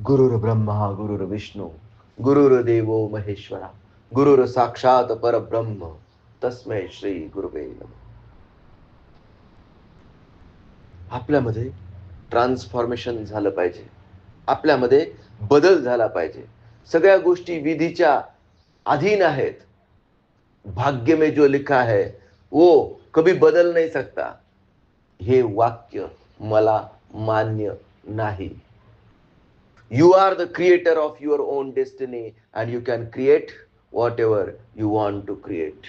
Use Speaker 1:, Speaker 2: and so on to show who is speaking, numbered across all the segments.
Speaker 1: गुरुर ब्रह्मा गुरुर विष्णू गुरुर देवो महेश्वरा गुरुर साक्षात परब्रह्म तस्मै श्री गुरुवे नम. आपल्यामध्ये ट्रान्सफॉर्मेशन झालं पाहिजे. आपल्यामध्ये बदल झाला पाहिजे. सगळ्या गोष्टी विधीच्या अधीन आहेत. भाग्य में जो लिखा है वो कभी बदल नाही सकता. हे वाक्य मला मान्य नाही. You are the creator of your own destiny and you can create whatever you you want to create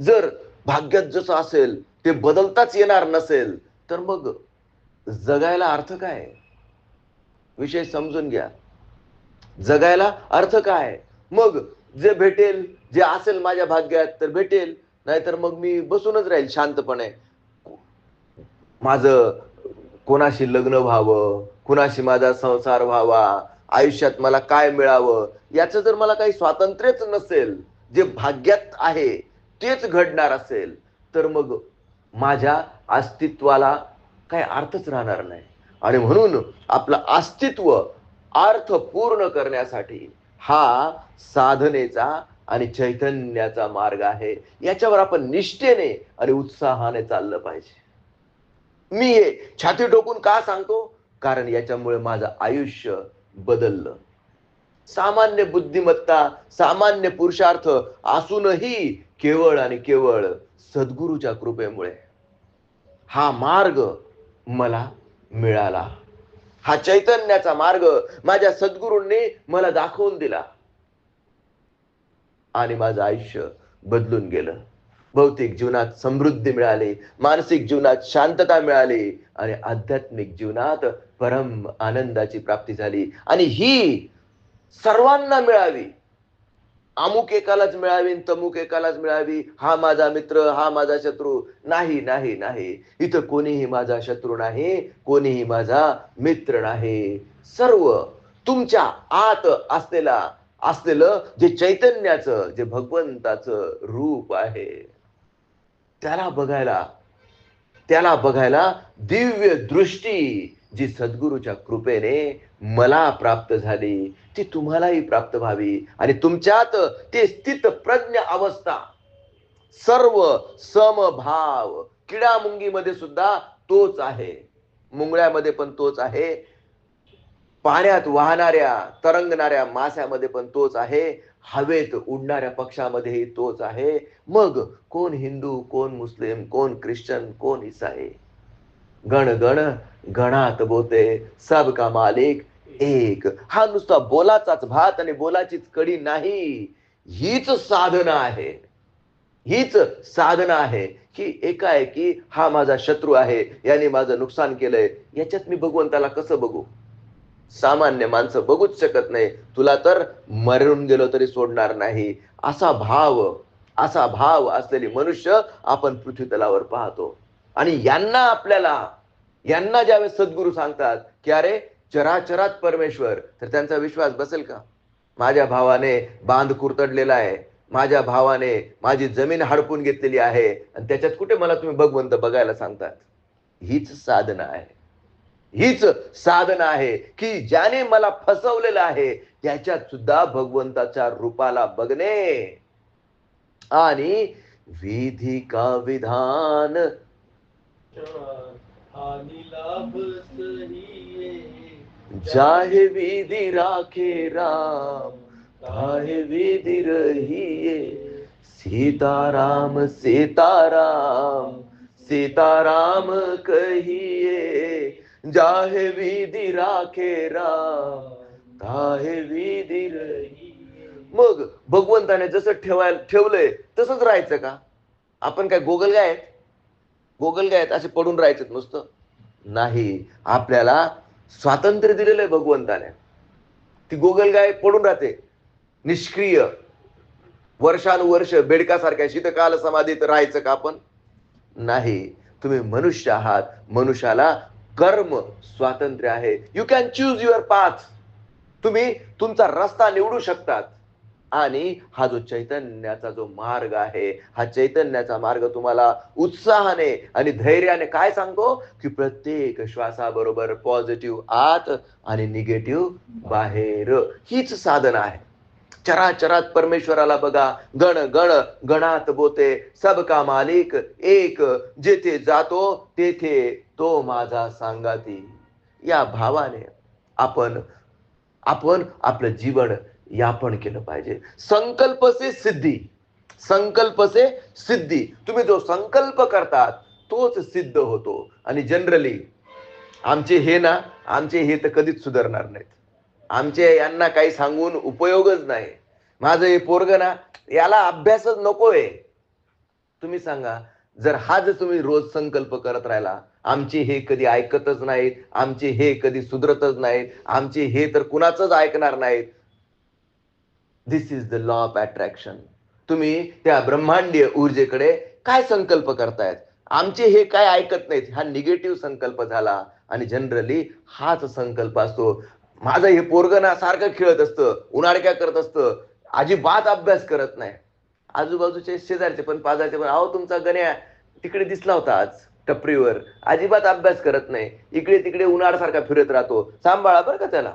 Speaker 1: जर भाग्यात जसं असेल ते बदलताच येणार नसेल तर मग जगायला अर्थ काय? विषय समजून घ्या. जगायला अर्थ काय? मग जे भेटेल जे असेल माझ्या भाग्यात तर भेटेल. नाहीतर मग मी बसूनच राहील शांतपणे. माझं कोणाशी लग्न व्हावं कुणाशी माझा संसार व्हावा? आयुष्यात मला काय मिळावं? याचं जर मला काही स्वातंत्र्यच नसेल जे भाग्यात आहे तेच घडणार असेल तर मग माझ्या अस्तित्वाला काय अर्थच राहणार नाही. आणि म्हणून आपलं अस्तित्व अर्थ पूर्ण करण्यासाठी हा साधनेचा आणि चैतन्याचा मार्ग आहे. याच्यावर आपण निष्ठेने आणि उत्साहाने चाललं पाहिजे. मी हे छाती ठोकून का सांगतो? कारण याच्यामुळे माझं आयुष्य बदललं. सामान्य बुद्धिमत्ता सामान्य पुरुषार्थ असूनही केवळ आणि केवळ सद्गुरूच्या कृपेमुळे हा मार्ग मला मिळाला. हा चैतन्याचा मार्ग माझ्या सद्गुरूंनी मला दाखवून दिला. आणि माझं आयुष्य बदलून गेलं. भौतिक जीवनात समृद्धी मिळाली मानसिक जीवनात शांतता मिळाली आणि आध्यात्मिक जीवनात परम आनंदाची प्राप्ती झाली. आणि ही सर्वांना मिळावी. अमुक एकालाच मिळावी तमुक एकालाच मिळावी. हा माझा मित्र हा माझा शत्रू. नाही नाही नाही. इथं कोणीही माझा शत्रू नाही कोणीही माझा मित्र नाही. सर्व तुमच्या आत असलेला असलेलं जे चैतन्याचं जे भगवंताचं रूप आहे. त्याला बघायला त्याला बघायला दिव्य दृष्टी जी सद्गुरूच्या कृपेने मला प्राप्त झाली ती तुम्हालाही प्राप्त व्हावी आणि तुमच्यात ते स्थित प्रज्ञ अवस्था सर्व समभाव किडा मुंगीमध्ये सुद्धा तोच आहे. मुंगळ्यामध्ये पण तोच आहे. पाण्यात वाहणाऱ्या तरंगणाऱ्या माश्यामध्ये पण तोच आहे. हवेत उडणाऱ्या पक्षामध्येही तोच आहे. मग कोण हिंदू कोण मुस्लिम कोण ख्रिश्चन कोण ईसाई? गण गण गणात बोते सब का मालिक एक. हा नुसता बोलाचाच भात आणि बोलाचीच कडी नाही. हीच साधना आहे. हीच साधना आहे की एकाएकी हा माझा शत्रू आहे याने माझं नुकसान केलंय. याच्यात मी भगवंताला कसं बघू? सामान्य माणसं बघूच शकत नाही. तुला तर मरून गेलो तरी सोडणार नाही. असा भाव असा भाव असलेली मनुष्य आपण पृथ्वी तलावर पाहतो. आणि यांना आपल्याला यांना ज्यावेळेस सद्गुरू सांगतात की अरे चराचरात परमेश्वर. तर त्यांचा विश्वास बसेल का? माझ्या भावाने बांध कुरतडलेला आहे. माझ्या भावाने माझी जमीन हडपून घेतलेली आहे. आणि त्याच्यात कुठे मला तुम्ही भगवंत बघायला सांगतात? हीच साधना आहे. हीच साधना आहे की ज्याने मला फसवलेलं आहे. त्याच्यात सुद्धा भगवंताच्या रूपाला बघणे. आणि विधी का विधान? जाहे विधी राखे राम ताहे विधी रहिए सीताराम सीताराम सीताराम कहिए जाहे विधी राखे राम ताहे विधी मग भगवंताने जसं ठेवायला ठेवलंय तसंच राहायचं का? आपण काय गोगल गाय आहेत? गोगल गाय आहेत असे पडून राहायचं नुसतं? नाही. आपल्याला स्वातंत्र्य दिलेलं आहे भगवंताने. ती गोगल गाय पडून राहते. निष्क्रिय. वर्षानुवर्ष बेडकासारख्या शीतकाल समाधीत राहायचं का आपण? नाही. तुम्ही मनुष्य आहात. मनुष्याला कर्म स्वातंत्र्य आहे. You can choose your path तुम्ही तुमचा रस्ता निवडू शकतात. आणि हा जो चैतन्याचा जो मार्ग आहे हा चैतन्याचा मार्ग तुम्हाला उत्साहाने आणि धैर्याने काय सांगतो? की प्रत्येक श्वासाबरोबर पॉझिटिव्ह आत आणि निगेटिव्ह बाहेर. हीच साधन आहे. चराचरात परमेश्वराला बघा. गण गण गणात बोते. सबका मालिक एक जेथे जातो तेथे तो माझा सांगाती. या भावाने आपण आपण आपलं जीवन यापन केलं पाहिजे. संकल्प से सिद्धी. संकल्प से सिद्धी. तुम्ही जो संकल्प करतात तोच सिद्ध होतो. आणि जनरली आमचे हे ना आमचे हे तर कधीच सुधारणार नाहीत. आमचे यांना काही सांगून उपयोगच नाही. माझं हे पोरग ना याला अभ्यासच नकोय. तुम्ही सांगा जर हा जर तुम्ही रोज संकल्प करत राहिला आमचे हे कधी ऐकतच नाहीत आमचे हे कधी सुधरतच नाहीत आमचे हे तर कुणाचंच ऐकणार नाहीत. This is the law of attraction तुम्ही त्या ब्रह्मांडीय ऊर्जेकडे काय संकल्प करतायत? आमचे हे काय ऐकत नाहीत? हा निगेटिव्ह संकल्प झाला आणि जनरली हाच संकल्प असतो. माझं हे पोरग ना सारखं खेळत असतं उन्हाळक्या करत असतं अजिबात अभ्यास करत नाही. आजूबाजूचे शेजारचे पण पाजारचे पण अहो तुमचा गण्या तिकडे दिसला होता आज टपरीवर. अजिबात अभ्यास करत नाही. इकडे तिकडे उन्हाळ सारखा फिरत राहतो. सांभाळा बरं का त्याला.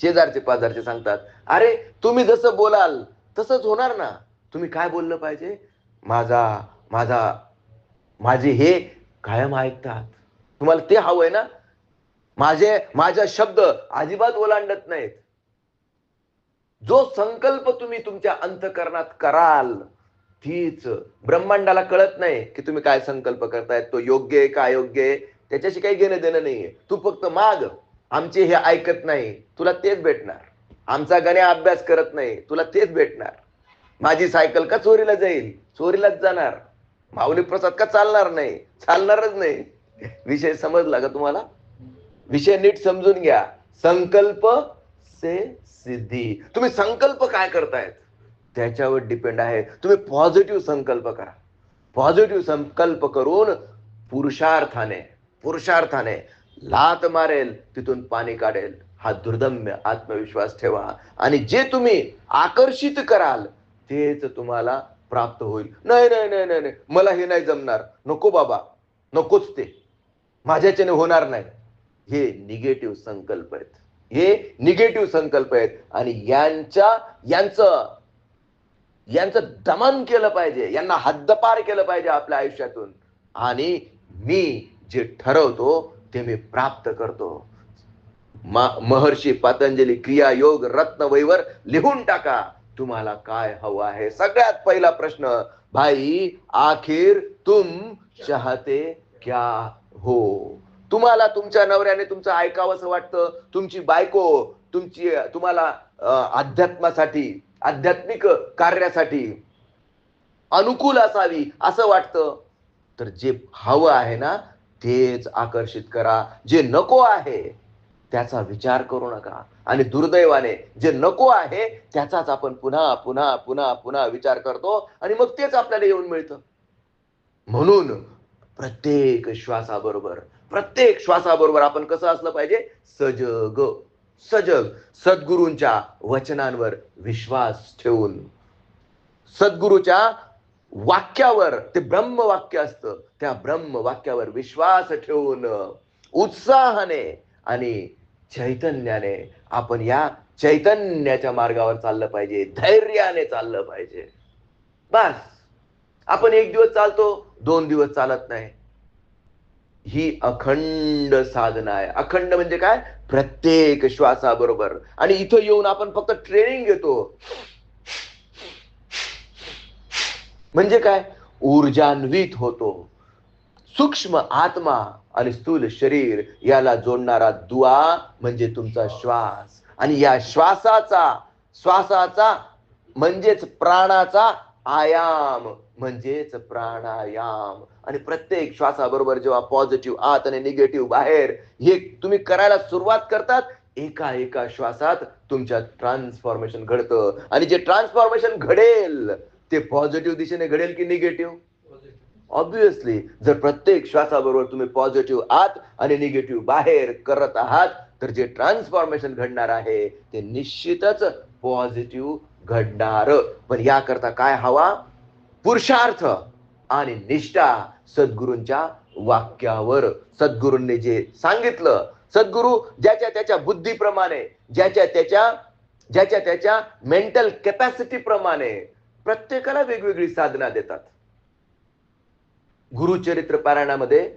Speaker 1: शेजारचे पाजारचे सांगतात अरे तुम्ही जसं बोलाल तसंच होणार ना. तुम्ही काय बोललं पाहिजे? माझा माझा माझे हे कायम ऐकतात. तुम्हाला ते हवंय ना माझे माझा शब्द अजिबात ओलांडत नाहीत. जो संकल्प तुम्ही तुमच्या अंतकरणात कराल तीच ब्रह्मांडाला कळत नाही की तुम्ही काय संकल्प करतायत तो योग्य आहे का अयोग्य आहे त्याच्याशी काही घेणं देणं नाहीये. तू फक्त माग. आमचे हे ऐकत नाही तुला तेच भेटणार. आमचा गण्या अभ्यास करत नाही तुला तेच भेटणार. माझी सायकल का चोरीला जाईल? चोरीलाच जाणार. माऊली प्रसाद का चालणार नाही? चालणारच नाही. विषय समजला का तुम्हाला? विषय नीट समजून घ्या. संकल्प से सिद्धी. तुम्ही संकल्प काय करतायत? त्याच्यावर डिपेंड आहे. तुम्ही पॉझिटिव्ह संकल्प करा. पॉझिटिव्ह संकल्प करून पुरुषार्थाने पुरुषार्थाने लात मारेल तिथून पाणी काढेल. हा दुर्दम्य आत्मविश्वास ठेवा. आणि जे तुम्ही आकर्षित कराल तेच तुम्हाला प्राप्त होईल. नाही नाही नाही नाही नाही. मला हे नाही जमणार. नको बाबा. नकोच ते. माझ्याच्याने होणार नाही. हे निगेटिव्ह संकल्प आहेत. हे निगेटिव्ह संकल्प आहेत. आणि यांच्या यांचं यांचं दमन केलं पाहिजे. यांना हद्दपार केलं पाहिजे आपल्या आयुष्यातून. आणि मी जे ठरवतो ते मी प्राप्त करतो. महर्षी पतंजली क्रिया योग रत्नवैवर लिहून टाका. तुम्हाला काय हवं आहे? सगळ्यात पहिला प्रश्न भाई आखिर तुम चाहते क्या हो? तुम्हाला तुमच्या नवऱ्याने तुमचं ऐकावंसं वाटतं तुमची बायको तुमची तुम्हाला अध्यात्मासाठी आध्यात्मिक कार्यासाठी अनुकूल असावी असं वाटतं. तर जे हवं आहे ना तेच आकर्षित करा. जे नको आहे त्याचा विचार करू नका. आणि दुर्दैवाने जे नको आहे त्याचाच आपण पुन्हा पुन्हा पुन्हा पुन्हा विचार करतो आणि मग तेच आपल्याला येऊन मिळतं. म्हणून प्रत्येक श्वासाबरोबर प्रत्येक श्वासाबरोबर आपण कसं असलं पाहिजे? सजग. सजग. सद्गुरूंच्या वचनांवर विश्वास ठेवून. सद्गुरूच्या वाक्यावर ते ब्रह्म वाक्य असतं. त्या ब्रह्म वाक्यावर विश्वास ठेवून उत्साहाने आणि चैतन्याने आपण या चैतन्याच्या मार्गावर चाललं पाहिजे. धैर्याने चाललं पाहिजे. बस. आपण एक दिवस चालतो दोन दिवस चालत नाही. ही अखंड साधना आहे. अखंड म्हणजे काय? प्रत्येक श्वासाबरोबर. आणि इथं येऊन आपण फक्त ट्रेनिंग घेतो. म्हणजे काय? ऊर्जान्वित होतो. सूक्ष्म आत्मा आणि स्थूल शरीर याला जोडणारा दुवा म्हणजे तुमचा श्वास. आणि या श्वासाचा श्वासाचा म्हणजेच प्राणाचा आयाम म्हणजेच प्राणायाम. आणि प्रत्येक श्वासाबरोबर जेव्हा पॉझिटिव्ह आत आणि निगेटिव्ह बाहेर हे तुम्ही करायला सुरुवात करतात एका एका श्वासात तुमच्या ट्रान्सफॉर्मेशन घडतं. आणि जे ट्रान्सफॉर्मेशन घडेल ते पॉझिटिव्ह दिशेने घडेल की निगेटिव्ह ऑब्विसली जर प्रत्येक श्वासाबरोबर तुम्ही पॉझिटिव्ह आत आणि निगेटिव्ह बाहेर करत आहात तर जे ट्रान्सफॉर्मेशन घडणार आहे ते निश्चितच पॉझिटिव्ह घडणार. पण याकरता काय हवा? पुरुषार्थ आणि निष्ठा सद्गुरूंच्या वाक्यावर. सद्गुरूंनी जे सांगितलं सद्गुरू ज्याच्या त्याच्या बुद्धीप्रमाणे ज्याच्या त्याच्या ज्याच्या त्याच्या मेंटल कॅपॅसिटी प्रमाणे प्रत्येकाला वेगवेगळी साधना देतात. गुरुचरित्र पारायणामध्ये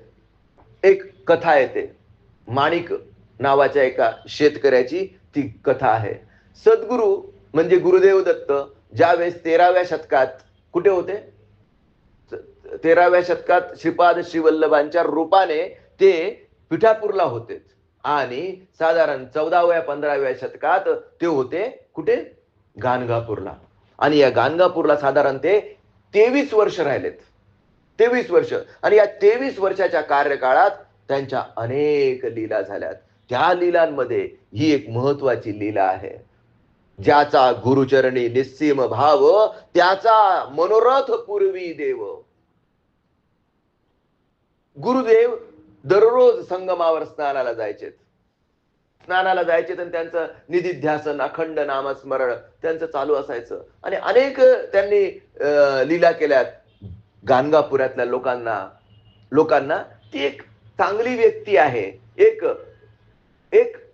Speaker 1: एक कथा येते. माणिक नावाच्या एका शेतकऱ्याची ती कथा आहे. सद्गुरू म्हणजे गुरुदेव दत्त ज्यावेळेस तेराव्या शतकात कुठे होते? तेराव्या शतकात श्रीपाद श्रीवल्लभांच्या रूपाने ते पिठापूरला होते. आणि साधारण चौदाव्या पंधराव्या शतकात ते होते कुठे? गाणगापूरला. आणि या गाणगापूरला साधारण ते तेवीस वर्ष राहिलेत. तेवीस वर्ष. आणि या तेवीस वर्षाच्या कार्यकाळात त्यांच्या अनेक लीला झाल्यात. त्या लीलांमध्ये ही एक महत्वाची लीला आहे. ज्याचा गुरुचरणी निस्सीम भाव त्याचा मनोरथ पूर्वी देव. गुरुदेव दररोज संगमावर स्नानाला जायचे स्नानाला जायचे आणि त्यांचं निधिध्यासन अखंड नामस्मरण त्यांचं चालू असायचं. आणि अनेक त्यांनी अं, लीला केल्यात. गाणगापुरातल्या लोकांना लोकांना ती एक चांगली व्यक्ती आहे. एक एक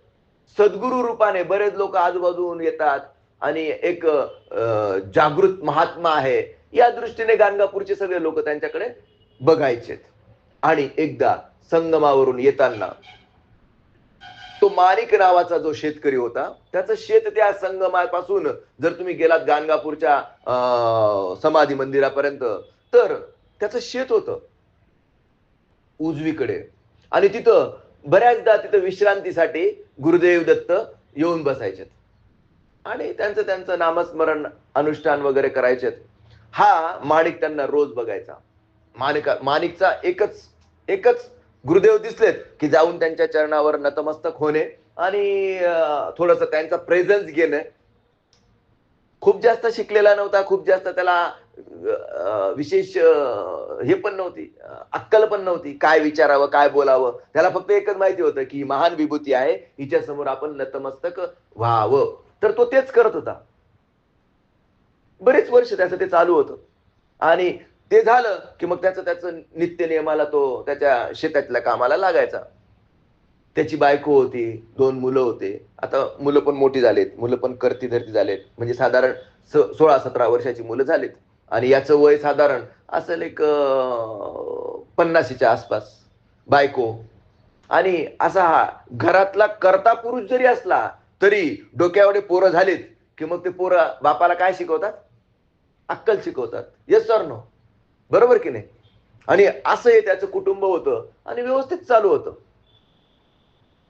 Speaker 1: सद्गुरु रूपाने बरेच लोक आजूबाजून येतात आणि एक अं, जागृत महात्मा आहे. या दृष्टीने गाणगापूरचे सगळे लोक त्यांच्याकडे बघायचेत. आणि एकदा संगमावरून येताना तो माणिक नावाचा जो शेतकरी होता त्याचं शेत त्या संगमापासून जर तुम्ही गेलात गाणगापूरच्या अं, समाधी मंदिरापर्यंत तर त्याचं शेत होतं. उजवीकडे. आणि तिथं बऱ्याचदा तिथं विश्रांतीसाठी गुरुदेव दत्त येऊन बसायचे आणि त्यांचं त्यांचं नामस्मरण अनुष्ठान वगैरे करायचे हा माणिक त्यांना रोज बघायचा. माणिका माणिकचा एकच एकच गुरुदेव दिसलेत की जाऊन त्यांच्या चरणावर नतमस्तक होणे आणि थोडस त्यांचा प्रेझन्स घेणे. खूप जास्त शिकलेला नव्हता खूप जास्त त्याला विशेष हे पण नव्हती अक्कल पण नव्हती काय विचारावं काय बोलावं. त्याला फक्त एकच माहिती होतं की ही महान विभूती आहे हिच्या समोर आपण नतमस्तक व्हावं. तर तो तेच करत होता. बरेच वर्ष त्याचं ते चालू होतं. आणि ते झालं की मग त्याचं त्याचं नित्य नियमाला तो त्याच्या शेतातल्या कामाला लागायचा. त्याची बायको होती दोन मुलं होते. आता मुलं पण मोठी झालेत मुलं पण करती धरती झालेत. म्हणजे साधारण स- सोळा सतरा वर्षाची मुलं झालीत. आणि याचं वय साधारण असेल एक पन्नाशीच्या आसपास. बायको. आणि असा हा घरातला करता पुरुष जरी असला तरी डोक्यावडे पोरं झालीत की मग ते पोरं बापाला काय शिकवतात? अक्कल शिकवतात. येस सर नो बरोबर की नाही? आणि असं हे त्याचं कुटुंब होतं आणि व्यवस्थित चालू होतं.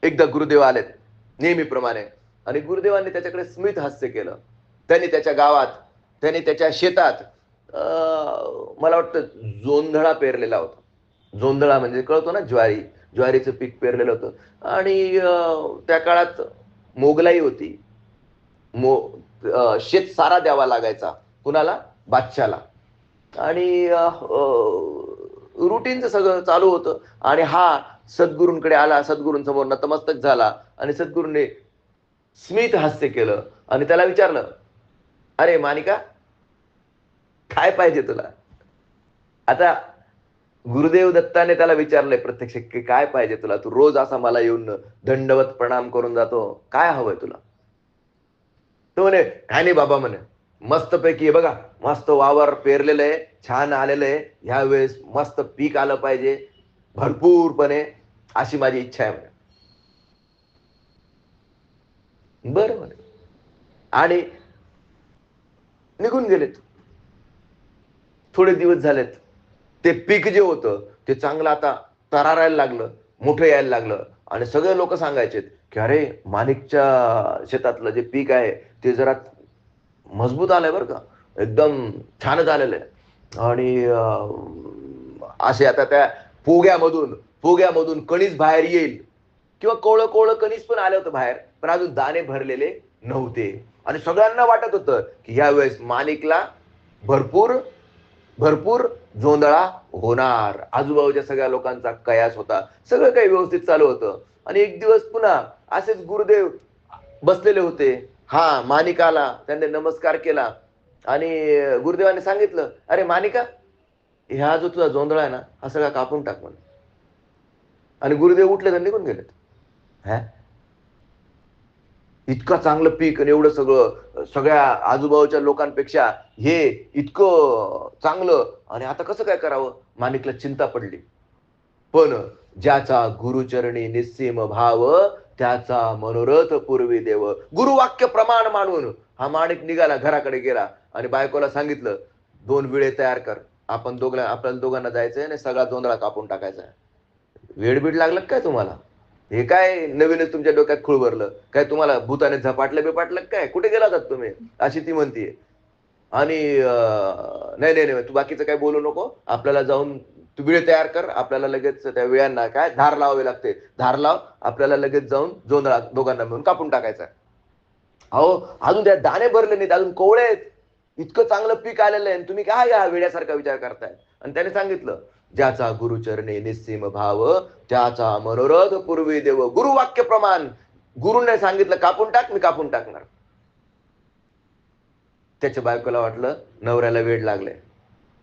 Speaker 1: एकदा गुरुदेव आलेत नेहमीप्रमाणे. आणि गुरुदेवांनी त्याच्याकडे स्मित हास्य केलं. त्यांनी त्याच्या गावात त्यांनी त्याच्या शेतात मला वाटतं जोंधळा पेरलेला होता. जोंधळा म्हणजे कळतो ना ज्वारी ज्वारीचं पीक पेरलेलं होतं. आणि त्या काळात मोगलाई होती. मो शेत सारा द्यावा लागायचा कुणाला? बादशाला. आणि रुटीनचं सगळं चालू होतं. आणि हा सद्गुरूंकडे आला सद्गुरूंसमोर नतमस्तक झाला आणि सद्गुरूंनी स्मित हास्य केलं आणि त्याला विचारलं अरे मानिका काय पाहिजे तुला? आता गुरुदेव दत्ताने त्याला विचारलंय प्रत्यक्ष की काय पाहिजे तुला? तू रोज असा मला येऊन दंडवत प्रणाम करून जातो. काय हवंय तुला? तो म्हणे काय नाही बाबा म्हणे मस्त पैकी बघा मस्त वावर पेरलेलं आहे छान आलेलं आहे. ह्या वेळेस मस्त पीक आलं पाहिजे. भरपूरपणे अशी माझी इच्छा आहे म्हणे बरं म्हणे. आणि निघून गेलेत. थोडे दिवस झालेत. ते पीक जे होतं ते चांगलं आता तरारायला लागलं मोठं यायला लागलं. आणि सगळे लोक सांगायचे की अरे माणिकच्या शेतातलं जे पीक आहे ते जरा मजबूत आलंय बरं का. एकदम छानच आलेलं आहे. आणि असे आता त्या पोग्यामधून पोग्यामधून कणीस बाहेर येईल. किंवा कोवळं कोवळं कणीस पण आलं होतं बाहेर पण अजून दाणे भरलेले नव्हते. आणि सगळ्यांना वाटत होतं की यावेळेस माणिकला भरपूर भरपूर जोंधळा होणार. आजूबाजूच्या सगळ्या लोकांचा कयास होता. सगळं काही व्यवस्थित चालू होतं. आणि एक दिवस पुन्हा असेच गुरुदेव बसलेले होते. हा मानिकाला आला त्यांनी नमस्कार केला. आणि गुरुदेवाने सांगितलं अरे मानिका ह्या जो तुझा जोंधळा आहे ना हा सगळा कापून टाक म्हणून. आणि गुरुदेव उठले तर निघून गेलेत. हा? इतकं चांगलं पीक आणि एवढं सगळं सगळ्या आजूबाजूच्या लोकांपेक्षा हे इतकं चांगलं. आणि आता कसं काय करावं? माणिकला चिंता पडली. पण ज्याचा गुरुचरणी निस्सीम भाव त्याचा मनोरथ पूर्वी देव. गुरुवाक्य प्रमाण मानून हा माणिक निघाला घराकडे गेला आणि बायकोला सांगितलं दोन विळे तयार कर. आपण दोघा आपल्याला दोघांना जायचंय आणि सगळा जोंधळा कापून टाकायचा वेडबीड लागलं काय तुम्हाला? हे काय नवीनच तुमच्या डोक्यात खूळ भरलं? काय तुम्हाला भूताने झपाटलं बिपाटलं काय? कुठे गेला जात तुम्ही? अशी ती म्हणतीये. आणि नाही नाही नाही तू बाकीचं काय बोलू नको. आपल्याला जाऊन तू विळे तयार कर. आपल्याला लगेच त्या वेळांना काय? धार लावावी लागते. धार लाव. आपल्याला लगेच जाऊन जोंधळा दोघांना मिळून कापून टाकायचा. अहो अजून त्या दाणे भरले नाहीत. अजून कोवळे आहेत. इतकं चांगलं पीक आलेलं आहे. आणि तुम्ही काय या वेड्यासारखा विचार करताय? आणि त्याने सांगितलं ज्याचा गुरुचरणे निस्सीम भाव त्याचा मनोरथ पूर्वी देव. गुरुवाक्य प्रमाण. गुरुने सांगितलं कापून टाक मी कापून टाकणार. त्याच्या बायकोला वाटलं नवऱ्याला वेड लागले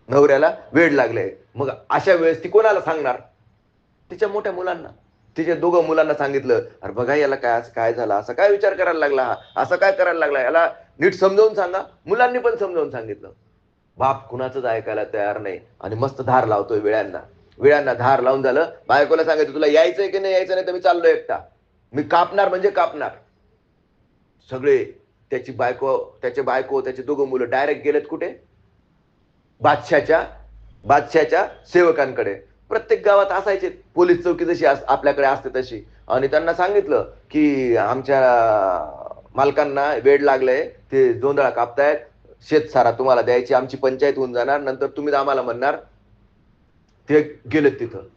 Speaker 1: नवऱ्याला वेड लागले मग अशा वेळेस ती कोणाला सांगणार? तिच्या मोठ्या मुलांना. तिच्या दोघं मुलांना सांगितलं अरे बघा याला काय असं काय झालं? असा काय विचार करायला लागला हा? असं काय करायला लागला? याला नीट समजावून सांगा. मुलांनी पण समजावून सांगितलं. बाप कुणाचंच ऐकायला तयार नाही. आणि मस्त धार लावतोय विळ्यांना. विळ्यांना धार लावून झालं बायकोला सांगायचं तुला यायचंय की नाही यायचं नाही तर मी चाललो एकटा. मी कापणार म्हणजे कापणार. सगळे त्याची बायको त्याचे बायको त्याचे दोघं मुलं डायरेक्ट गेलेत कुठे? बादशाच्या बादशाच्या सेवकांकडे. प्रत्येक गावात असायचे पोलीस चौकी जशी अस- आपल्याकडे असते तशी. आणि त्यांना सांगितलं की आमच्या मालकांना वेळ लागलाय ते जोंधळा कापतायत शेत सारा तुम्हाला द्यायची आमची पंचायत होऊन जाणार नंतर तुम्ही आम्हाला म्हणणार ते गेलेत तिथं.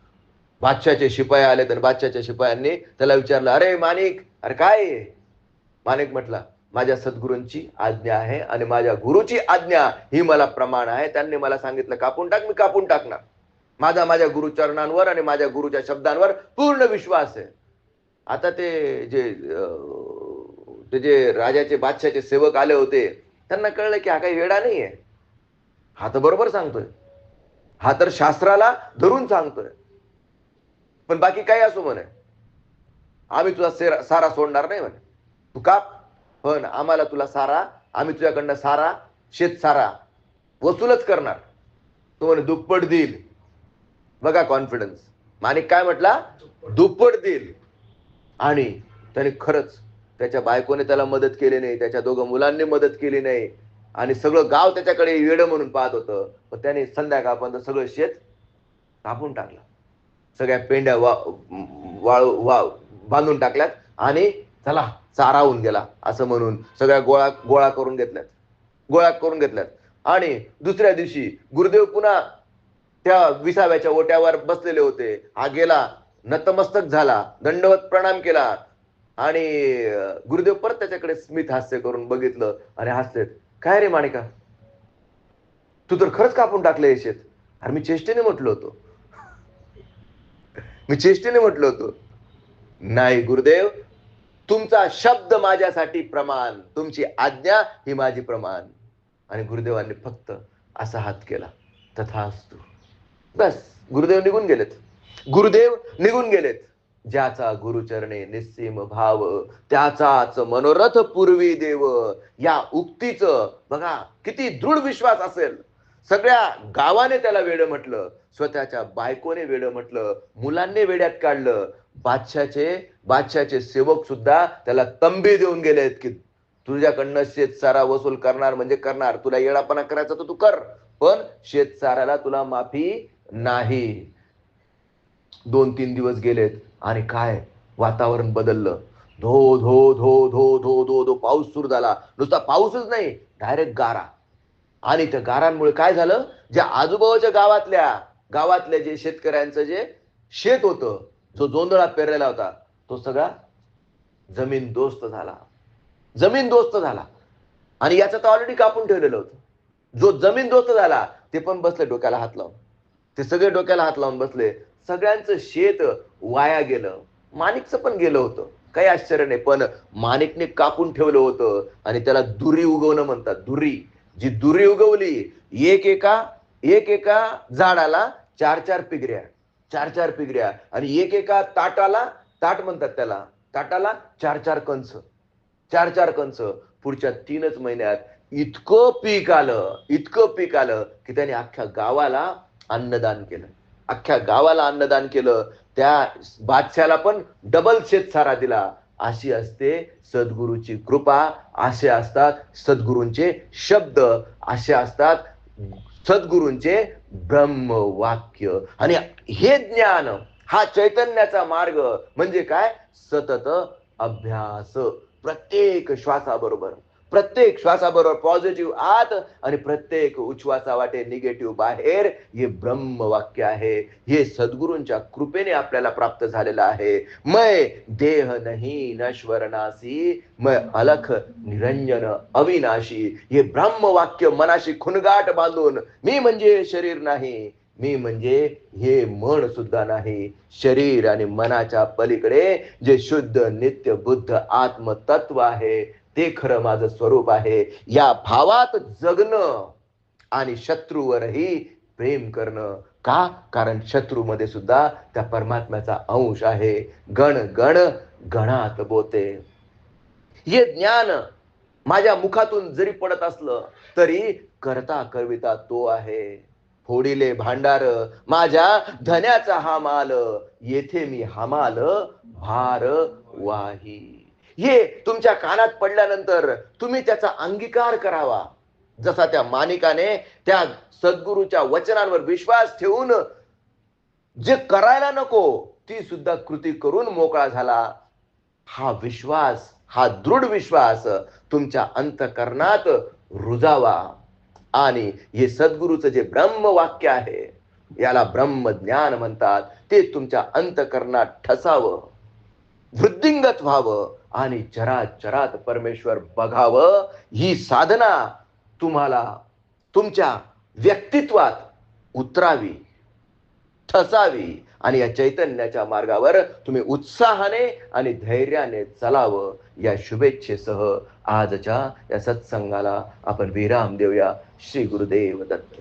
Speaker 1: बादशाचे शिपाई आले तर बादशाच्या शिपायांनी त्याला विचारलं अरे माणिक अरे काय माणिक म्हटला माझ्या सद्गुरूंची आज्ञा आहे आणि माझ्या गुरुची आज्ञा ही मला प्रमाण आहे. त्यांनी मला सांगितलं कापून टाक मी कापून टाकणार. माझा माझ्या गुरुचरणांवर आणि माझ्या गुरुच्या शब्दांवर पूर्ण विश्वास आहे. आता ते जे ते जे राजाचे बादशाचे सेवक आले होते त्यांना कळलं की हा काही वेडा नाही आहे हा तर बरोबर सांगतोय. हा तर शास्त्राला धरून सांगतोय. पण बाकी काही असो म्हणे. आम्ही तुझा सेरा सारा सोडणार नाही म्हणे. तू काप. पण आम्हाला तुला सारा आम्ही तुझ्याकडनं सारा शेत सारा वसूलच करणार. तो म्हणे दुप्पट देईल. बघा कॉन्फिडन्स माणिक काय म्हटला? दुप्पट देईल. आणि त्याने खरंच त्याच्या बायकोने त्याला मदत केली नाही त्याच्या दोघं मुलांनी मदत केली नाही. आणि सगळं गाव त्याच्याकडे वेड म्हणून पाहत होतं. पण त्याने संध्याकाळपर्यंत सगळं शेत कापून टाकलं. सगळ्या पेंड्या वा वाळू वा बांधून टाकल्यात आणि चला चारा होऊन गेला असं म्हणून सगळ्या गोळा गोळा करून घेतल्यात. गोळा करून घेतल्यात. आणि दुसऱ्या दिवशी गुरुदेव पुन्हा त्या विसाव्याच्या ओट्यावर बसलेले होते. हा गेला नतमस्तक झाला दंडवत प्रणाम केला. आणि गुरुदेव परत त्याच्याकडे स्मित हास्य करून बघितलं. आणि हसलेत काय रे माणिका? तू तर खरंच कापून टाकलं हे शेत. अरे मी चेष्टेने म्हटलो होतो. मी चेष्टेने म्हटलो होतो. नाही गुरुदेव तुमचा शब्द माझ्यासाठी प्रमाण तुमची आज्ञा ही माझी प्रमाण. आणि गुरुदेवांनी फक्त असा हात केला. तथास्तु. बस गुरुदेव निघून गेलेत. गुरुदेव निघून गेलेत. ज्याचा गुरुचरणे निस्सीम भाव त्याचाच मनोरथ पूर्वी देव. या उक्तीच बघा किती दृढ विश्वास असेल. सगळ्या गावाने त्याला वेड म्हटलं स्वतःच्या बायकोने वेड म्हटलं मुलांनी वेड्यात काढलं. बादशाचे बादशाचे सेवक सुद्धा त्याला तंबी देऊन गेलेत की तुझ्याकडनं शेतसारा वसूल करणार म्हणजे करणार. तुला येडापणा करायचा तर तू कर. पण शेतसाऱ्याला तुला माफी नाही. दोन तीन दिवस गेलेत. आणि काय? वातावरण बदललं. धो धो धो धो धो धो धो पाऊस सुरू झाला. नुसता पाऊसच नाही डायरेक्ट गारा. आणि त्या गारांमुळे काय झालं? ज्या आजूबाजूच्या गावातल्या गावातल्या जे शेतकऱ्यांचं जे शेत होतं जो जोंधळा पेरलेला होता तो सगळा जमीन दोस्त झाला. जमीन दोस्त झाला. आणि याचं तर ऑलरेडी कापून ठेवलेलं होतं. जो जमीन दोस्त झाला ते पण बसले डोक्याला हात लावून. ते सगळे डोक्याला हात लावून बसले. सगळ्यांचं शेत वाया गेलं. माणिकचं पण गेलं होतं. काही आश्चर्य नाही पण माणिकने कापून ठेवलं होतं आणि त्याला दुरी उगवणं म्हणतात दुरी. जी दुरी उगवली एक एका एक एका झाडाला चार चार पिगऱ्या चार चार पिगऱ्या आणि एक एका ताटाला ताट म्हणतात त्याला ताटाला चार चार कंच चार चार कंच पुढच्या तीनच महिन्यात इतकं पीक आलं इतकं पीक आलं की त्याने अख्ख्या गावाला अन्नदान केलं. अख्ख्या गावाला अन्नदान केलं. त्या बादशाला पण डबल शेतसारा दिला. अशी असते सद्गुरूची कृपा असे असतात सद्गुरूंचे शब्द असे असतात सद्गुरूंचे ब्रह्मवाक्य. आणि हे ज्ञान हा चैतन्याचा मार्ग म्हणजे काय? सतत अभ्यास. प्रत्येक श्वासाबरोबर. प्रत्येक श्वासाबरोबर पॉझिटिव्ह आत आणि प्रत्येक उच्छ्वासा वाटे निगेटिव्ह बाहेर. हे ब्रह्मवाक्य आहे. हे सद्गुरूंच्या कृपेने आपल्याला प्राप्त झालेलं आहे. मय देह नाही नश्वरनासी मय अलख निरंजन अविनाशी. हे ब्रह्मवाक्य मनाशी खुनगाट बांधून मी म्हणजे शरीर नाही मी म्हणजे हे मन सुद्धा नाही. शरीर आणि मनाच्या पलीकडे जे शुद्ध नित्य बुद्ध आत्मतत्व आहे ते खरं माझं स्वरूप आहे. या भावात जगणं आणि शत्रूवरही प्रेम करणं. का? कारण शत्रूमध्ये सुद्धा त्या परमात्म्याचा अंश आहे. गण गण गणात बोते. हे ज्ञान माझ्या मुखातून जरी पडत असलं तरी करता करविता तो आहे. फोडिले भांडार माझ्या धन्याचा हा माल येथे मी हमाल भार वाही. हे तुमच्या कानात पडल्यानंतर तुम्ही त्याचा अंगीकार करावा. जसा त्या मानिकाने त्या सद्गुरूच्या वचनांवर विश्वास ठेवून जे करायला नको ती सुद्धा कृती करून मोकळा झाला. हा विश्वास हा दृढ विश्वास तुमच्या अंतकरणात रुजावा. आणि हे सद्गुरूचं जे ब्रह्मवाक्य आहे याला ब्रह्मज्ञान म्हणतात. ते तुमच्या अंतकरणात ठसावं. वृद्धिंगत व्हावं. आणि चराचरात परमेश्वर बघावं ही साधना तुम्हाला तुमच्या व्यक्तित्वात उतरावी ठसावी आणि या चैतन्याच्या मार्गावर तुम्ही उत्साहाने आणि धैर्याने चलावं. या शुभेच्छेसह आजच्या या सत्संगाला आपण विराम देऊया. श्री गुरुदेव दत्त.